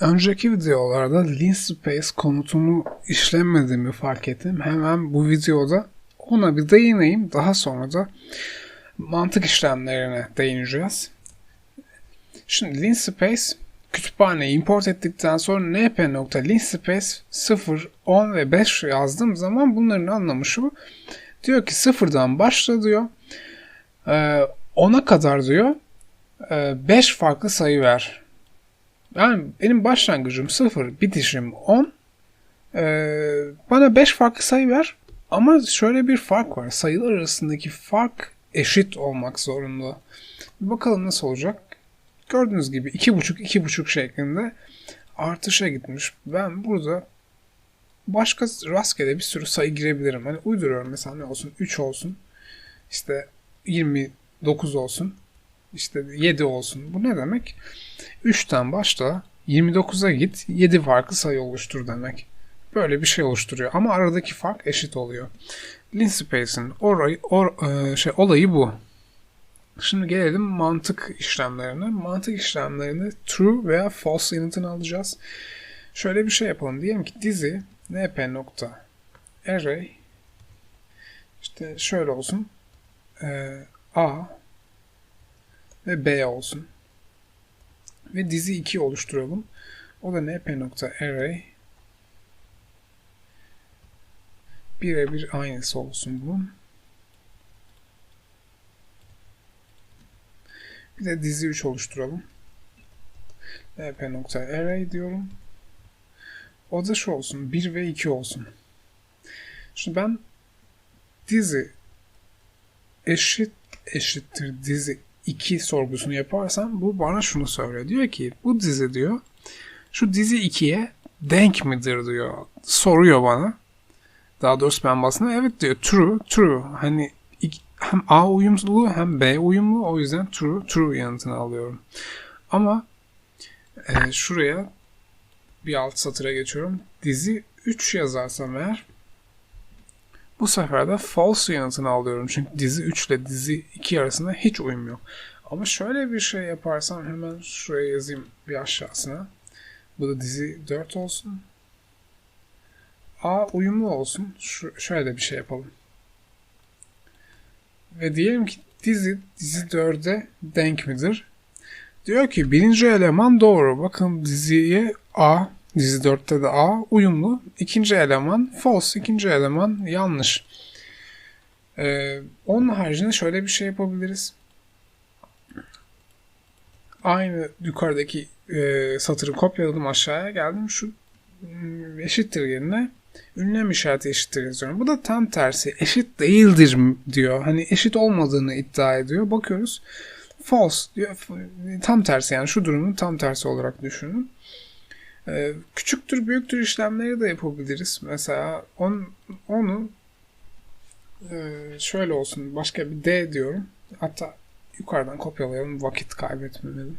Önceki videolarda Linspace komutunu işlemediğimi fark ettim. Hemen bu videoda ona bir değineyim. Daha sonra da mantık işlemlerine değineceğiz. Şimdi Linspace kütüphaneyi import ettikten sonra np.linspace 0, 10 ve 5 yazdığım zaman bunların anlamı şu. Diyor ki sıfırdan başla diyor. 10'a kadar diyor 5 farklı sayı ver. Yani benim başlangıcım 0, bitişim 10. Ee, bana 5 farklı sayı ver. Ama şöyle bir fark var. Sayılar arasındaki fark eşit olmak zorunda. Bir bakalım nasıl olacak. Gördüğünüz gibi 2.5 2.5 şeklinde artışa gitmiş. Ben burada başka rastgele bir sürü sayı girebilirim. Hani uyduruyorum mesela ne olsun 3 olsun. işte 29 olsun. İşte 7 olsun. Bu ne demek? 3'ten başla 29'a git 7 farklı sayı oluştur demek. Böyle bir şey oluşturuyor ama aradaki fark eşit oluyor. Linspace'in orayı, or, e, şey, olayı bu. Şimdi gelelim mantık işlemlerine. Mantık işlemlerinde true veya false yanıtını alacağız. Şöyle bir şey yapalım. Diyelim ki dizi np nokta array işte şöyle olsun e, a ve b olsun ve dizi 2 oluşturalım. O da np.array birebir aynısı olsun bunun. Bir de dizi 3 oluşturalım. np.array diyorum. O da şu olsun. 1 ve 2 olsun. Şimdi ben dizi eşit eşittir dizi 2 sorgusunu yaparsam bu bana şunu söylüyor. Diyor ki bu dizi diyor şu dizi 2'ye denk midir diyor. Soruyor bana. Daha doğrusu ben basına evet diyor. True, true. Hani hem A uyumlu hem B uyumlu. O yüzden true, true yanıtını alıyorum. Ama e, şuraya bir alt satıra geçiyorum. Dizi 3 yazarsam eğer bu sefer de false yanıtını alıyorum. Çünkü dizi 3 ile dizi 2 arasında hiç uyum. Ama şöyle bir şey yaparsam hemen şuraya yazayım bir aşağısına. Bu da dizi 4 olsun. A uyumlu olsun. Şu, şöyle bir şey yapalım. Ve diyelim ki dizi dizi 4'e denk midir? Diyor ki birinci eleman doğru. Bakın diziye A Dizi 4'te de A uyumlu. İkinci eleman false. ikinci eleman yanlış. Ee, onun haricinde şöyle bir şey yapabiliriz. Aynı yukarıdaki e, satırı kopyaladım aşağıya geldim. Şu hmm, eşittir yerine ünlem işareti eşittir yazıyorum. Bu da tam tersi. Eşit değildir diyor. Hani eşit olmadığını iddia ediyor. Bakıyoruz. False diyor. Tam tersi yani şu durumun tam tersi olarak düşünün. Ee, küçüktür büyüktür işlemleri de yapabiliriz. Mesela on, onu e, şöyle olsun başka bir D diyorum. Hatta yukarıdan kopyalayalım vakit kaybetmeyelim.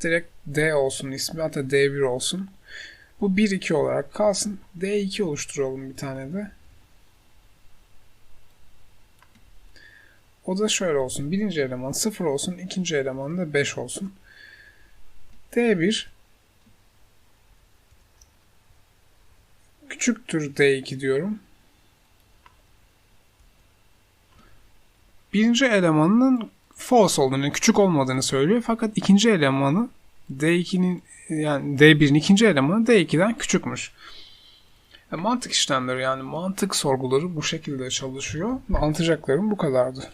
Direkt D olsun ismi hatta D1 olsun. Bu 1-2 olarak kalsın. D2 oluşturalım bir tane de. O da şöyle olsun. Birinci eleman 0 olsun. ikinci eleman da 5 olsun. D1 küçüktür D2 diyorum. Birinci elemanının false olduğunu, küçük olmadığını söylüyor. Fakat ikinci elemanı D2'nin yani D1'in ikinci elemanı D2'den küçükmüş. Yani mantık işlemleri yani mantık sorguları bu şekilde çalışıyor. Anlatacaklarım bu kadardı.